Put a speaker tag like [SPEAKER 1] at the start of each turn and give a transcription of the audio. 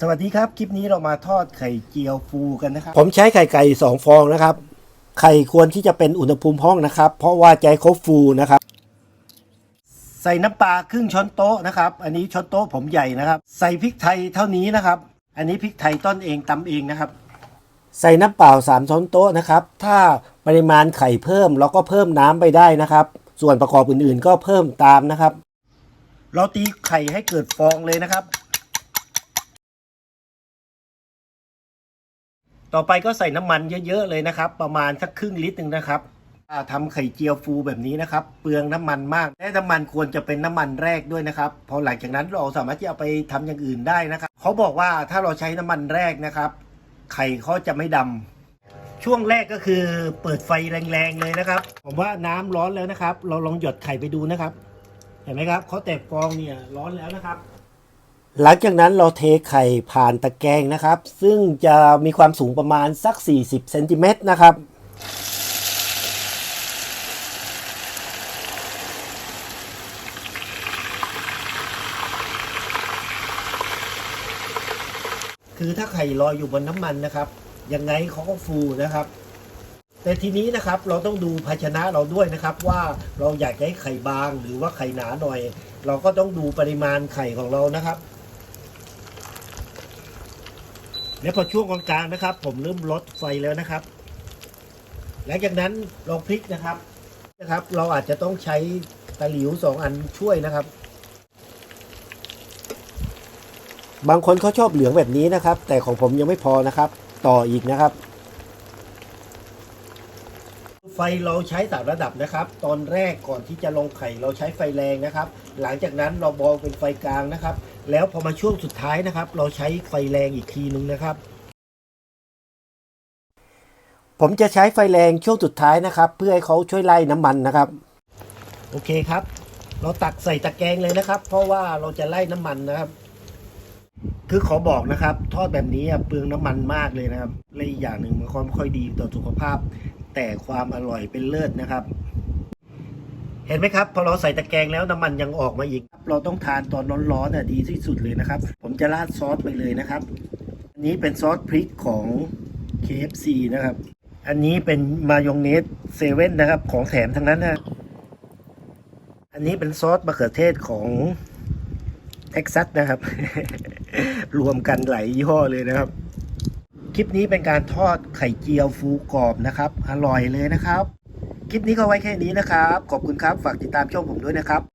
[SPEAKER 1] สวัสดีครับคลิปนี้เรามาทอดไข่เจียวฟูกันนะครับ
[SPEAKER 2] ผมใช้ไข่ไก่สองฟองนะครับ ไข่ควรที่จะเป็นอุณหภูมิห้องนะครับ เพราะว่าจะให้เขาฟูนะครับ
[SPEAKER 1] ใส่น้ำปลาครึ่งช้อนโต๊ะนะครับ อันนี้ช้อนโต๊ะผมใหญ่นะครับ ใส่พริกไทยเท่านี้นะครับ อันนี้พริกไทยต้นเองตำเองนะครับ
[SPEAKER 2] ใส่น้ำเปล่าสามช้อนโต๊ะนะครับ ถ้าปริมาณไข่เพิ่มเราก็เพิ่มน้ำไปได้นะครับ ส่วนประกอบอื่นๆ ก็เพิ่มตามนะครับ
[SPEAKER 1] เราตีไข่ให้เกิดฟองเลยนะครับ ต่อไปก็ใส่น้ำมันเยอะๆเลยนะครับ ประมาณสักครึ่งลิตรหนึ่งนะครับอ่าทำไข่เจียวฟูแบบนี้นะครับ เปลืองน้ำมันมาก และน้ำมันควรจะเป็นน้ำมันแรกด้วยนะครับ พอหลังจากนั้นเราสามารถที่เอาไปทำอย่างอื่นได้นะครับ เขาบอกว่าถ้าเราใช้น้ำมันแรกนะครับ ไข่เขาจะไม่ดำช่วงแรกก็คือเปิดไฟแรงๆเลยนะครับ ผมว่าน้ำร้อนแล้วนะครับ เราลองหยดไข่ไปดูนะครับ เห็นไหมครับเขาแตกฟองเนี่ยร้อนแล้วนะครับ
[SPEAKER 2] หลังจากนั้นเราเทไข่ผ่านตะแกรงนะครับ ซึ่งจะมีความสูงประมาณสัก 40เซนติเมตรนะครับ
[SPEAKER 1] คือถ้าไข่ลอยอยู่บนน้ำมันนะครับ ยังไงเขาก็ฟูนะครับ แต่ทีนี้นะครับเราต้องดูภาชนะเราด้วยนะครับ ว่าเราอยากให้ไข่บางหรือว่าไข่หนาหน่อย เราก็ต้องดูปริมาณไข่ของเรานะครับ และพอช่วงกลางๆนะครับ ผมเริ่มลดไฟแล้วนะครับ หลังจากนั้นลองพลิกนะครับนะครับ เราอาจจะต้องใช้ตะหลิวสองอันช่วยนะครับ
[SPEAKER 2] บางคนเขาชอบเหลืองแบบนี้นะครับ แต่ของผมยังไม่พอนะครับ ต่ออีกนะครับ
[SPEAKER 1] ไฟเราใช้สามระดับนะครับ ตอนแรกก่อนที่จะลงไข่เราใช้ไฟแรงนะครับ หลังจากนั้นเราเบอเป็นไฟกลางนะครับ แล้วพอมาช่วงสุดท้ายนะครับ เราใช้ไฟแรงอีกทีนึงนะครับ
[SPEAKER 2] ผมจะใช้ไฟแรงช่วงสุดท้ายนะครับ เพื่อให้เขาช่วยไล่น้ำมันนะครับ
[SPEAKER 1] โอเคครับ เราตักใส่ตะแกรงเลยนะครับ เพราะว่าเราจะไล่น้ำมันนะครับ คือขอบอกนะครับ ทอดแบบนี้เปลืองน้ำมันมากเลยนะครับและอีกอย่างหนึ่งมันก็ไม่ค่อยดีต่อสุขภาพ แต่ความอร่อยเป็นเลิศนะครับ เห็นไหมครับ พอเราใส่ตะแกรงแล้วน้ำมันยังออกมาอีก เราต้องทานตอนร้อนๆน่ะดีที่สุดเลยนะครับ ผมจะราดซอสไปเลยนะครับ อันนี้เป็นซอสพริกของ KFC นะครับ อันนี้เป็นมายองเนสเซเว่นนะครับ ของแถมทั้งนั้นนะอันนี้เป็นซอสมะเขือเทศของเท็กซัสนะครับ รวมกันหลายยี่ห้อเลยนะครับ คลิปนี้เป็นการทอดไข่เจียวฟูกรอบนะครับ อร่อยเลยนะครับ คลิปนี้ก็ไว้แค่นี้นะครับ ขอบคุณครับ ฝากติดตามช่องผมด้วยนะครับ